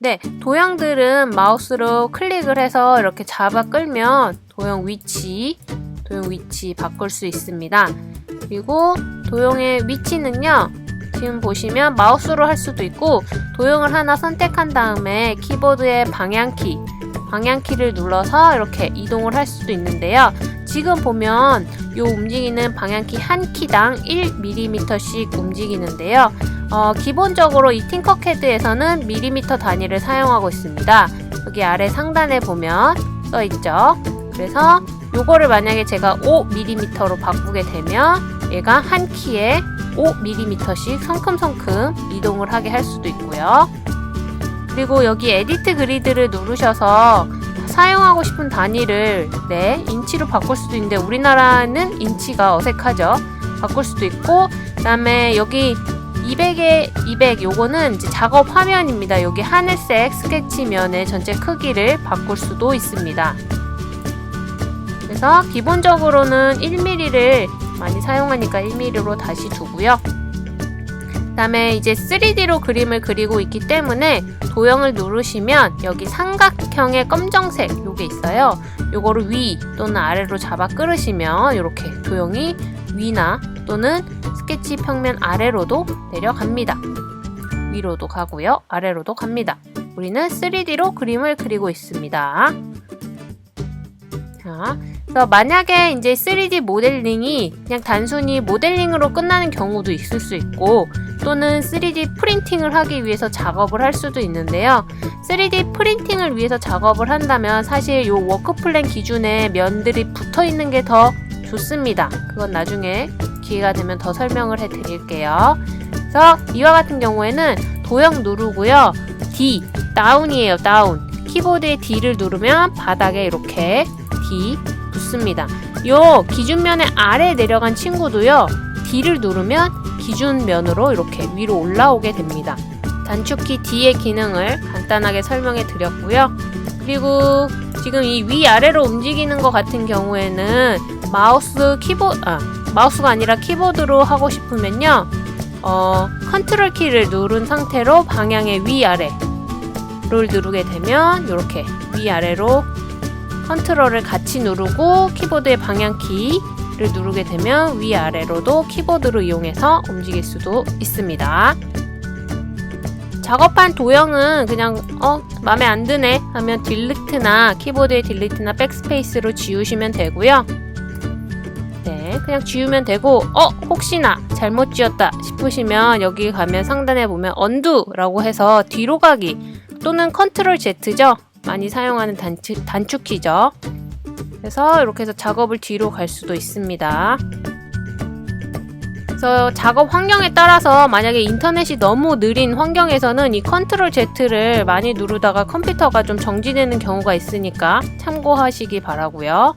네, 도형들은 마우스로 클릭을 해서 이렇게 잡아 끌면 도형 위치, 도형 위치 바꿀 수 있습니다. 그리고 도형의 위치는요, 지금 보시면 마우스로 할 수도 있고, 도형을 하나 선택한 다음에 키보드의 방향키, 방향키를 눌러서 이렇게 이동을 할 수도 있는데요. 지금 보면 이 움직이는 방향키 한 키당 1mm씩 움직이는데요. 어, 기본적으로 이 팅커캐드에서는 밀리미터 단위를 사용하고 있습니다. 여기 아래 상단에 보면 써 있죠. 그래서 요거를 만약에 제가 5mm로 바꾸게 되면 얘가 한 키에 5mm씩 성큼성큼 이동을 하게 할 수도 있고요. 그리고 여기 에디트 그리드를 누르셔서 사용하고 싶은 단위를 네, 인치로 바꿀 수도 있는데 우리나라는 인치가 어색하죠. 바꿀 수도 있고 그다음에 여기 200에 200 요거는 이제 작업 화면입니다. 여기 하늘색 스케치 면의 전체 크기를 바꿀 수도 있습니다. 그래서 기본적으로는 1mm를 많이 사용하니까 1mm로 다시 두고요. 그다음에 이제 3D로 그림을 그리고 있기 때문에 도형을 누르시면 여기 삼각형의 검정색 요게 있어요. 요거를 위 또는 아래로 잡아 끌으시면 이렇게 도형이 위나 또는 스케치 평면 아래로도 내려갑니다. 위로도 가고요. 아래로도 갑니다. 우리는 3D로 그림을 그리고 있습니다. 자, 그래서 만약에 이제 3D 모델링이 그냥 단순히 모델링으로 끝나는 경우도 있을 수 있고 또는 3D 프린팅을 하기 위해서 작업을 할 수도 있는데요. 3D 프린팅을 위해서 작업을 한다면 사실 이 워크 플랜 기준에 면들이 붙어 있는 게 더 좋습니다. 그건 나중에 기회가 되면 더 설명을 해 드릴게요. 그래서 이와 같은 경우에는 도형 누르고요. D, 다운이에요, 다운. 키보드에 D를 누르면 바닥에 이렇게 D 붙습니다. 요 기준면의 아래 내려간 친구도요. D를 누르면 기준면으로 이렇게 위로 올라오게 됩니다. 단축키 D의 기능을 간단하게 설명해 드렸고요. 그리고 지금 이 위아래로 움직이는 것 같은 경우에는 마우스 키보드, 아, 마우스가 아니라 키보드로 하고 싶으면요. 어, 컨트롤 키를 누른 상태로 방향의 위아래를 누르게 되면 이렇게 위아래로 컨트롤을 같이 누르고 키보드의 방향 키를 누르게 되면 위아래로도 키보드로 이용해서 움직일 수도 있습니다. 작업한 도형은 그냥 어 마음에 안 드네 하면 딜리트나 키보드의 딜리트나 백스페이스로 지우시면 되고요. 네, 그냥 지우면 되고 어 혹시나 잘못 지었다 싶으시면 여기 가면 상단에 보면 언두라고 해서 뒤로 가기 또는 컨트롤 Z죠. 많이 사용하는 단축, 단축키죠. 그래서 이렇게 해서 작업을 뒤로 갈 수도 있습니다. 그래서 작업 환경에 따라서 만약에 인터넷이 너무 느린 환경에서는 이 컨트롤 Z를 많이 누르다가 컴퓨터가 좀 정지되는 경우가 있으니까 참고하시기 바라고요.